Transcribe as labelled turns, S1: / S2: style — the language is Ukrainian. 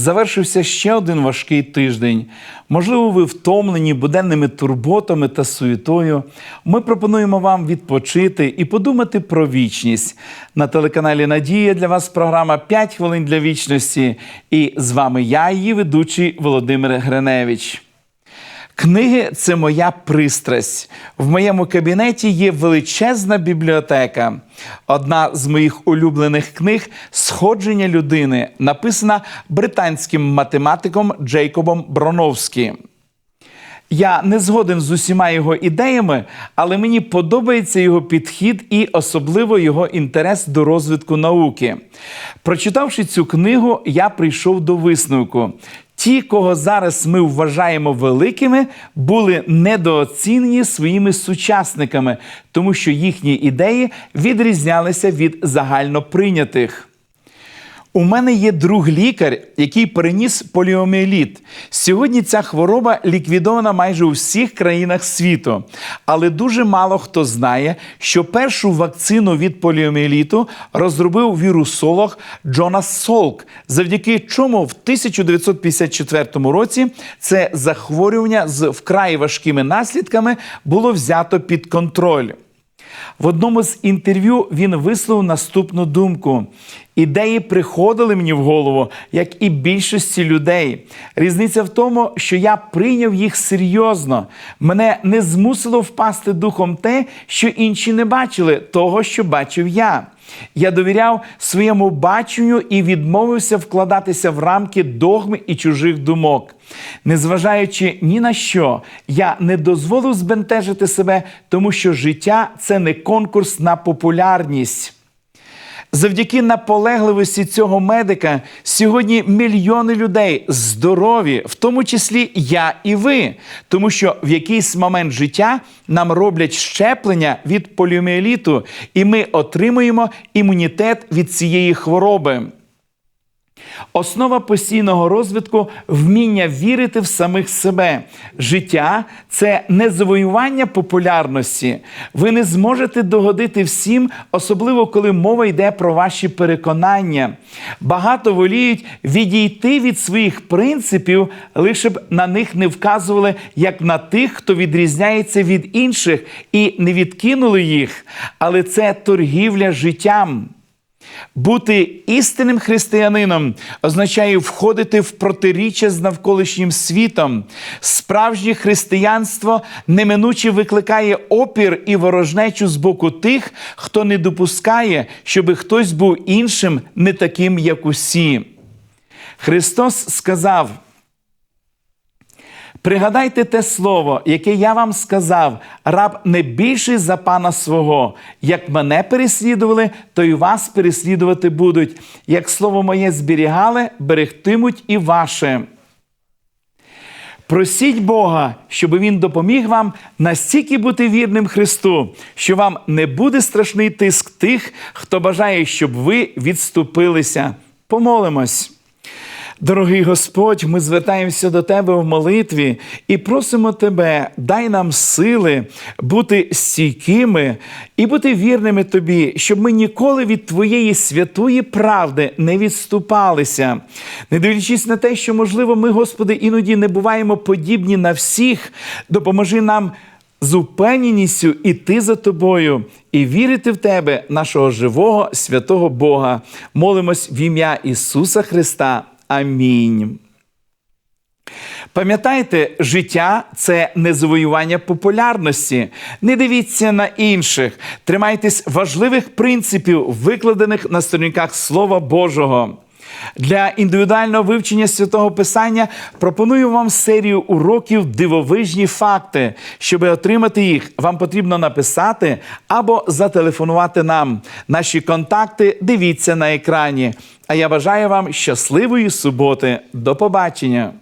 S1: Завершився ще один важкий тиждень. Можливо, ви втомлені буденними турботами та суєтою. Ми пропонуємо вам відпочити і подумати про вічність. На телеканалі Надія для вас програма «5 хвилин для вічності. І з вами я, її ведучий Володимир Гриневич. Книги це моя пристрасть. В моєму кабінеті є величезна бібліотека. Одна з моїх улюблених книг Сходження людини, написана британським математиком Джейкобом Броновським. Я не згоден з усіма його ідеями, але мені подобається його підхід і особливо його інтерес до розвитку науки. Прочитавши цю книгу, я прийшов до висновку. Ті, кого зараз ми вважаємо великими, були недооцінені своїми сучасниками, тому що їхні ідеї відрізнялися від загальноприйнятих. У мене є друг лікар, який переніс поліоміеліт. Сьогодні ця хвороба ліквідована майже у всіх країнах світу. Але дуже мало хто знає, що першу вакцину від поліоміеліту розробив вірусолог Джонас Солк, завдяки чому в 1954 році це захворювання з вкрай важкими наслідками було взято під контроль. В одному з інтерв'ю він висловив наступну думку: ідеї приходили мені в голову, як і більшості людей. Різниця в тому, що я прийняв їх серйозно. Мене не змусило впасти духом те, що інші не бачили, того, що бачив я. Я довіряв своєму баченню і відмовився вкладатися в рамки догми і чужих думок. Незважаючи ні на що, я не дозволив збентежити себе, тому що життя це не конкурс на популярність. Завдяки наполегливості цього медика сьогодні мільйони людей здорові, в тому числі я і ви, тому що в якийсь момент життя нам роблять щеплення від поліоміеліту, і ми отримуємо імунітет від цієї хвороби. Основа постійного розвитку вміння вірити в самих себе. Життя це не завоювання популярності. Ви не зможете догодити всім, особливо коли мова йде про ваші переконання. Багато воліють відійти від своїх принципів, лише б на них не вказували як на тих, хто відрізняється від інших, і не відкинули їх. Але це торгівля життям. Бути істинним християнином означає входити в протиріччя з навколишнім світом. Справжнє християнство неминуче викликає опір і ворожнечу з боку тих, хто не допускає, щоби хтось був іншим, не таким, як усі. Христос сказав. Пригадайте те слово, яке я вам сказав, раб не більший за пана свого. Як мене переслідували, то й вас переслідувати будуть. Як слово моє зберігали, берегтимуть і ваше. Просіть Бога, щоб Він допоміг вам настільки бути вірним Христу, що вам не буде страшний тиск тих, хто бажає, щоб ви відступилися. Помолимось. Дорогий Господь, ми звертаємося до Тебе в молитві і просимо Тебе, дай нам сили бути стійкими і бути вірними Тобі, щоб ми ніколи від Твоєї святої правди не відступалися. Не дивлячись на те, що, можливо, ми, Господи, іноді не буваємо подібні на всіх, допоможи нам. З упевненістю іти за тобою і вірити в тебе, нашого живого святого Бога. Молимось в ім'я Ісуса Христа. Амінь. Пам'ятайте, життя це не завоювання популярності. Не дивіться на інших. Тримайтесь важливих принципів, викладених на сторінках Слова Божого. Для індивідуального вивчення святого Писання пропоную вам серію уроків дивовижні факти. Щоб отримати їх, вам потрібно написати або зателефонувати нам. Наші контакти дивіться на екрані. А я бажаю вам щасливої суботи. До побачення!